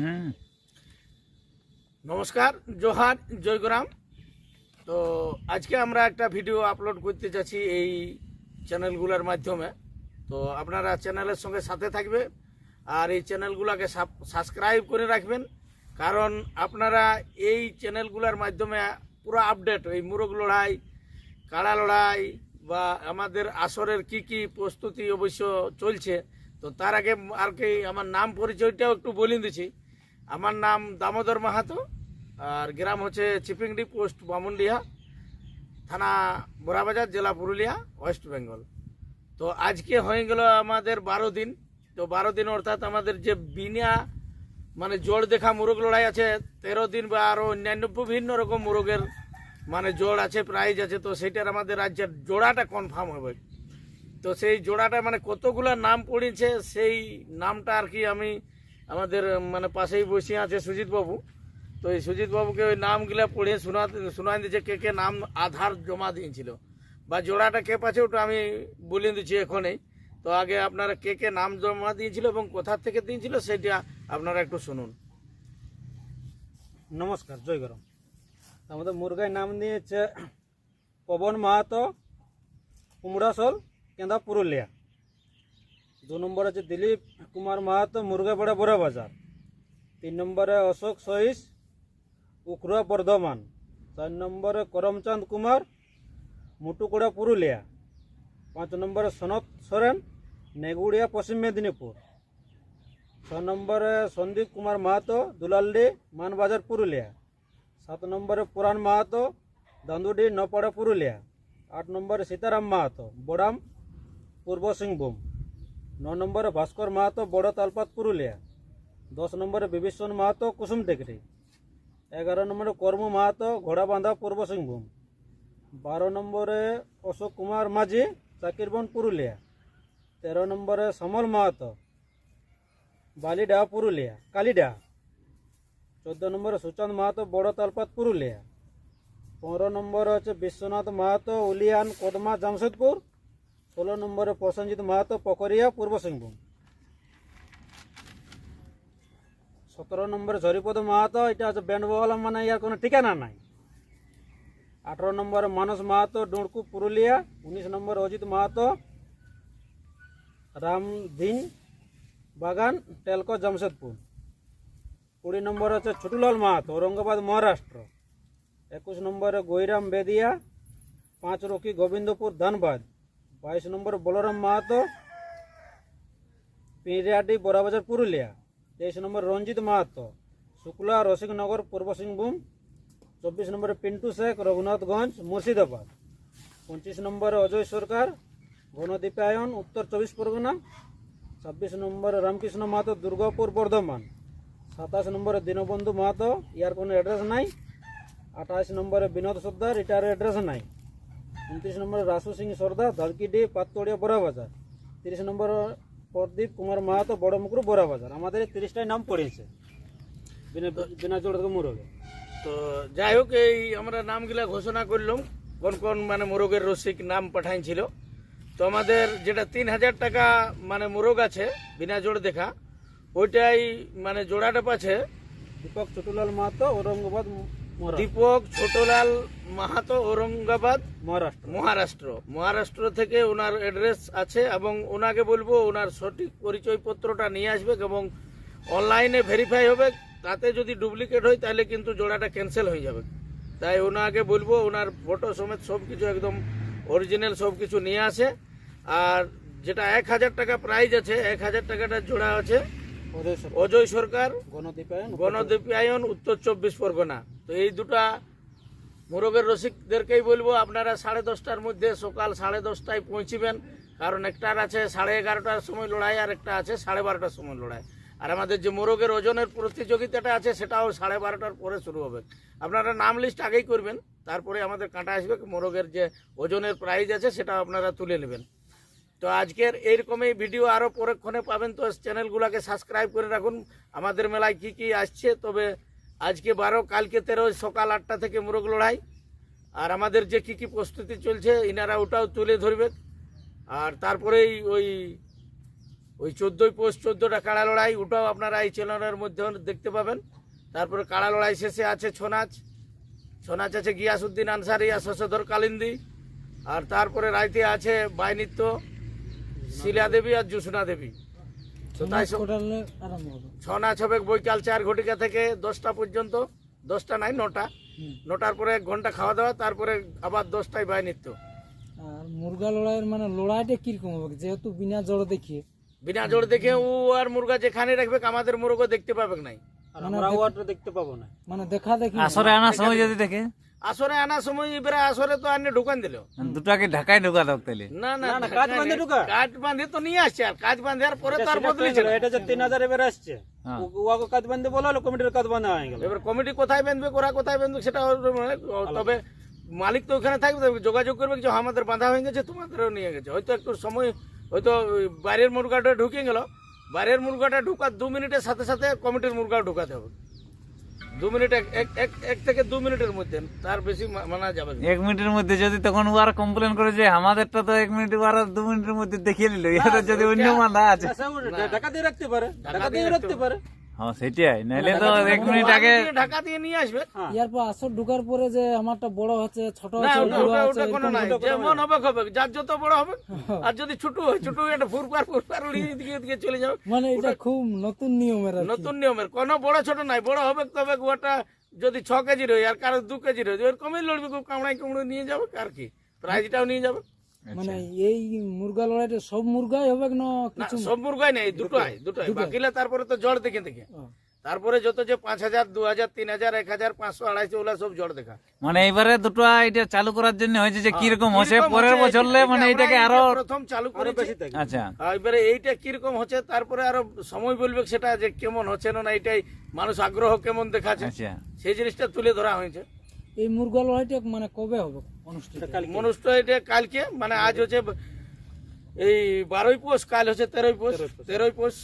হুম নমস্কার, জোহার, জয়গ্রাম। তো আজকে আমরা একটা ভিডিও আপলোড করতে যাচ্ছি এই চ্যানেলগুলোর মাধ্যমে। তো আপনারা চ্যানেলের সঙ্গে সাথে থাকবে আর এই চ্যানেলগুলোকে সাবস্ক্রাইব করে রাখবেন। কারণ আপনারা এই চ্যানেলগুলোর মাধ্যমে পুরো আপডেট এই মুরগ লড়াই, কাড়া লড়াই বা আমাদের আসরের কি কি প্রস্তুতি অবশ্য চলছে, তো তার আগে আর কি আমার নাম পরিচয়টাও একটু বলে দিচ্ছি। আমার নাম দামোদর মাহাতো, আর গ্রাম হচ্ছে চিপিংডি পোস্ট বামুনডিহা, থানা বোরাবাজার, জেলা পুরুলিয়া, ওয়েস্ট বেঙ্গল। তো আজকে হয়ে গেল আমাদের বারো দিন। তো বারো দিন অর্থাৎ আমাদের যে বিনা মানে জোর দেখা মুরগ লড়াই আছে, তেরো দিন বা আরও অন্যান্য বিভিন্ন রকম মুরগের মানে জোড় আছে প্রাইজ আছে, তো সেটার আমাদের রাজ্যের জোড়াটা কনফার্ম হবে। তো সেই জোড়াটা মানে কতগুলো নাম পড়েছে, সেই নামটা আর কি আমি আমাদের মানে পাশেই বসে আছে সুজিত বাবু তো এই সুজিত বাবুকে ওই নামগুলো পড়ে শোনা, শোনাই দিচ্ছে কে কে নাম আধার জমা দিয়েছিল। বা জোড়াটা কে পাচ্ছে ওটা আমি বলে দিচ্ছি এখনই। তো আগে আপনারা কে কে নাম জমা দিয়েছিল এবং কোথা থেকে দিয়েছিল সেটা আপনারা একটু শুনুন। নমস্কার, জয় গরম। আমাদের মুরগায় নাম দিয়েছে পবন মাহাতো কুমড়াশোল কেন্দা পুরুলিয়া। দু নম্বর আছে দিলীপ কুমার মাহাতো, মুরগাপাড়া বড় বাজার। তিন নম্বরে অশোক সহিস উখরুয়া বর্ধমান। চার নম্বরে করমচাঁদ কুমার, মুটুকুড়া পুরুলিয়া। পাঁচ নম্বরে সনত সোরেন, নেগুড়িয়া পশ্চিম মেদিনীপুর। ছ নম্বরে সন্দীপ কুমার মাহাতো দুলালডি মানবাজার পুরুলিয়া। সাত নম্বরে পুরাণ মাহাতো, দান্দুডি, নপাড়া পুরুলিয়া। আট নম্বরে সীতারাম মাহাতো, বড়াম, পূর্ব সিংভূম। ন নম্বরে ভাস্কর মাহাতো, বড় তালপাত পুরুলিয়া। দশ নম্বরে বিভীষণ মাহাতো, কুসুম টেকরি। এগারো নম্বরে কর্ম মাহাতো ঘোড়াবান্ধা পূর্ব সিংভূম। বারো নম্বরে অশোক কুমার মাঝি চাকিরবন পুরুলিয়া। তেরো নম্বরে সমল মাহাতো, বালিডা পুরুলিয়া, কালিডা। চোদ্দ নম্বরে সুচাঁদ মাহাতো, বড় তালপাত পুরুলিয়া। পনেরো নম্বরে হচ্ছে বিশ্বনাথ মাহাতো, উলিয়ান, কদমা, জামশেদপুর। ষোলো নম্বরে প্রসেনজিৎ মাহাতো, পকরিয়া, পূর্ব সিংভূম। সতেরো নম্বরে ঝরিপদ মাহাতো, এটা হচ্ছে ব্যান্ডবালা মানে ইয়ার কোনো ঠিকানা নাই। আঠেরো নম্বরে মানস মাহাতো ডুঁড়কু পুরুলিয়া। উনিশ নম্বরে অজিত মাহাতো রামদিন বাগান টেলকো জামশেদপুর। কুড়ি নম্বর হচ্ছে ছোটুলাল মাহাতো, ঔরঙ্গাবাদ, মহারাষ্ট্র। একুশ নম্বরে গৈরাম বেদিয়া, পাঁচ রকি গোবিন্দপুর, ধানবাদ। বাইশ নম্বর বলরাম মাহাতো, পিঁড়িয়াটি বড়াবাজার পুরুলিয়া। তেইশ নম্বর রঞ্জিত মাহাতো, শুক্লা রসিকনগর পূর্ব সিংভূম। চব্বিশ নম্বর পিন্টু শেখ, রঘুনাথগঞ্জ, মুর্শিদাবাদ। পঁচিশ নম্বর অজয় সরকার গণদীপায়ন উত্তর চব্বিশ পরগনা। ছাব্বিশ নম্বর রামকৃষ্ণ মাহাতো, দুর্গাপুর বর্ধমান। সাতাশ নম্বরে দীনবন্ধু মাহাতো, ইয়ার কোনো অ্যাড্রেস নাই। আঠাশ নম্বরে বিনোদ সর্দার এটার অ্যাড্রেস নাই। উনত্রিশ নম্বর রাসু সিং সর্দার ধলকিডি পাততড়িয়া বড়াবাজার তিরিশ নম্বর প্রদীপ কুমার মাহাতো বড় মুকুর বড়াবাজার আমাদের এই তিরিশটাই নাম পড়েছে। বিনা বিনা জোড় মুরগে। তো যাই হোক এই আমরা নামগুলা ঘোষণা করলাম। কোন কোন মানে মোরগের রসিক নাম পাঠাইছিল। তো আমাদের যেটা তিন হাজার টাকা মানে মোরগ আছে বিনা জোড় দেখা ওইটাই মানে জোড়াটা পাচ্ছে। দীপক চটুলাল মাহাতো ঔরঙ্গাবাদ দীপক ছোটলাল মাহাতো ঔরঙ্গাবাদ মহারাষ্ট্র। মহারাষ্ট্র। মহারাষ্ট্র থেকে ওনার অ্যাড্রেস আছে এবং ওনাকে বলব ওনার সঠিক পরিচয়পত্রটা নিয়ে আসবে এবং অনলাইনে ভেরিফাই হবে। তাতে যদি ডুপ্লিকেট হয় তাহলে কিন্তু জোড়াটা ক্যান্সেল হয়ে যাবে। তাই ওনাকে বলব ওনার ফটো সমেত সব কিছু একদম অরিজিনাল সব কিছু নিয়ে আসে। আর যেটা এক হাজার টাকা প্রাইজ আছে এক হাজার টাকাটা জোড়া আছে। অজয় সরকার। গণদীপায়ন উত্তর চব্বিশ পরগনা। তো এই দুটা মোরগের রসিকদেরকেই বলব, আপনারা সাড়ে দশটার মধ্যে সকাল সাড়ে দশটায় পৌঁছিবেন। কারণ একটার আছে সাড়ে এগারোটার সময় লড়াই, আর একটা আছে সাড়ে বারোটার সময় লড়াই। আর আমাদের যে মোরগের ওজনের প্রতিযোগিতাটা আছে, সেটাও সাড়ে বারোটার পরে শুরু হবে। আপনারা নাম লিস্ট আগেই করবেন, তারপরে আমাদের কাঁটা আসবে, মোরগের যে ওজনের প্রাইজ আছে সেটা আপনারা তুলে নেবেন। তো আজকের এইরকমই ভিডিও আরও পরক্ষণে পাবেন, তো চ্যানেলগুলোকে সাবস্ক্রাইব করে রাখুন। আমাদের মেলায় কি কি আসছে, তবে আজকে বারো, কালকে তেরো, সকাল আটটা থেকে মোরগ লড়াই। আর আমাদের যে কি কি প্রস্তুতি চলছে, ইনারা ওটাও তুলে ধরবে। আর তারপরেই ওই ওই চোদ্দোই পোস্ট, চোদ্দোটা কাড়া লড়াই, ওটাও আপনারা এই চ্যানেলের মধ্যে দেখতে পাবেন। তারপরে কাড়া লড়াই শেষে আছে ছৌ নাচ ছৌ নাচ আছে গিয়াসুদ্দিন আনসারি আর শশধর কালিন্দি। আর তারপরে রাইতে আছে বাইনিত্য শিলা দেবী আর জুসনা দেবী। তো তাই সব- ছৌ নাচ হবে। বৈকাল চার ঘটিকা থেকে দশটা পর্যন্ত দশটা নাই নটা। নটার পরে এক ঘণ্টা খাওয়া দাওয়া তারপরে আবার দশটায় বাই নিত্য। আর মুরগা লড়াইয়ের মানে লড়াইটা কীরকম হবে? যেহেতু বিনা জড় দেখিয়ে বিনা জোর দেখে ও আর মুরগা যেখানে রাখবে আমাদের মুরগা দেখতে পাবে নাই। আর আমরা ওয়াটা দেখতে পাবো না। মানে দেখা দেখি। আসরে আনার সময় যদি দেখে। আসরে আনার সময় এবারে আসরে তো আনে ঢুকান দিল। দুটাকে ঢাকায় ঢুকা দাও তাহলে না না কাজ বাঁধে ঢুকা? কাজ বাঁধে তো নিয়ে আসছে আর কাজ বাঁধার পরে তার সেটা বদলে হয়ে এটা যে তিন হাজার এবার আসছে। হ্যাঁ। ও- ওয়াকে কাজ বান্ধে বলা হলো কমিটির কাজ বাঁধা হয়ে গেল। এবার কমিটি কোথায় বাঁধবে ওরা কোথায় বাঁধবে সেটা মানে, তবে মালিক তো ওখানে থাকবে তবে যোগাযোগ করবে যে আমাদের বাঁধা হয়ে গেছে তোমাদেরও নিয়ে গেছে। হয়তো একটু সময় হয়তো বাইরের মুরগাটা ঢুকে গেল। বাইরের মুরগাটা ঢুকার দু মিনিটের সাথে সাথে কমিটির মুরগা ঢুকাতে হবে। দু মিনিট এক- এক এক এক থেকে দু মিনিটের মধ্যে তার বেশি মানা যাবে না। এক মিনিটের মধ্যে যদি তখন ওরা কমপ্লেন করে যে আমাদেরটা তো এক মিনিট ওরা দু মিনিটের মধ্যে দেখিয়ে নিল যদি অন্য মালা আছে। টাকা দিয়ে রাখতে পারে টাকা দিয়ে রাখতে পারে। হ্যাঁ সেটাই। নাহলে তো এক মিনিট আগে আগে ঢাকা দিয়ে নিয়ে আসবে। ইয়ার আসর ঢুকার পরে যে আমারটা বড় হচ্ছে ছোট ওটা কোনো নাই। যেমন হবে। হবে যার যত বড় হবে আর যদি ছোট হয় ছোট হয়ে একটা ফুরপার ফুরপার উড়িয়ে দিকে দিকে চলে যাবে। মানে এটা খুব নতুন নিয়মের নতুন নিয়মের। কোনো বড় ছোট নাই। বড় হবে তবে ওটা যদি ছ কেজি রয়ে আর কারও দু কেজি রয়ে এরকমই লড়বে খুব কামড়াই কামড়ে নিয়ে যাবে আর কি? প্রাইজটাও নিয়ে যাবে। মানে এই মুরগা লড়াইটা সব মুরগাই হবে না কিছু? সব মুরগাই নেই দুটোই দুটোই বাকিলা তারপরে তো জড় দেখে দেখে তারপরে যত যে পাঁচ হাজার দু হাজার তিন হাজার এক হাজার পাঁচশো আড়াইশো ওগুলা সব জড় দেখা। মানে এবারে দুটো এটা চালু করার জন্য হয়েছে যে কীরকম হচ্ছে? পরের এটা মানে এটাকে আরও প্রথম চালু আরও বেশি থাকে। আচ্ছা। আর এবারে এইটা কীরকম হচ্ছে তারপরে আরও সময় বলবে সেটা যে কেমন হচ্ছে না না এটাই মানুষ আগ্রহ কেমন দেখাচ্ছে। আচ্ছা। সেই জিনিসটা তুলে ধরা হয়েছে। এই মুরগা লড়াইটা মানে কবে হবে? অনুষ্ঠিত মনুষ্য এটা কালকে মানে আজ হচ্ছে এই বারোই পোষ কাল হচ্ছে তেরোই পোষ। তেরোই পোষ।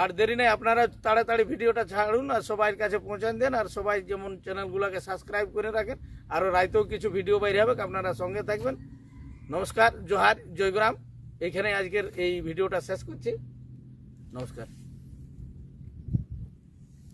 আর দেরি নেই আপনারা তাড়াতাড়ি ভিডিওটা ছাড়ুন আর সবাই কাছে পৌঁছান দেন আর সবাই যেমন চ্যানেলগুলোকে সাবস্ক্রাইব করে রাখেন আরও রাইতেও কিছু ভিডিও বাইরে হবে আপনারা সঙ্গে থাকবেন। নমস্কার জোহার জয়গ্রাম এখানে আজকের এই ভিডিওটা শেষ করছি। নমস্কার।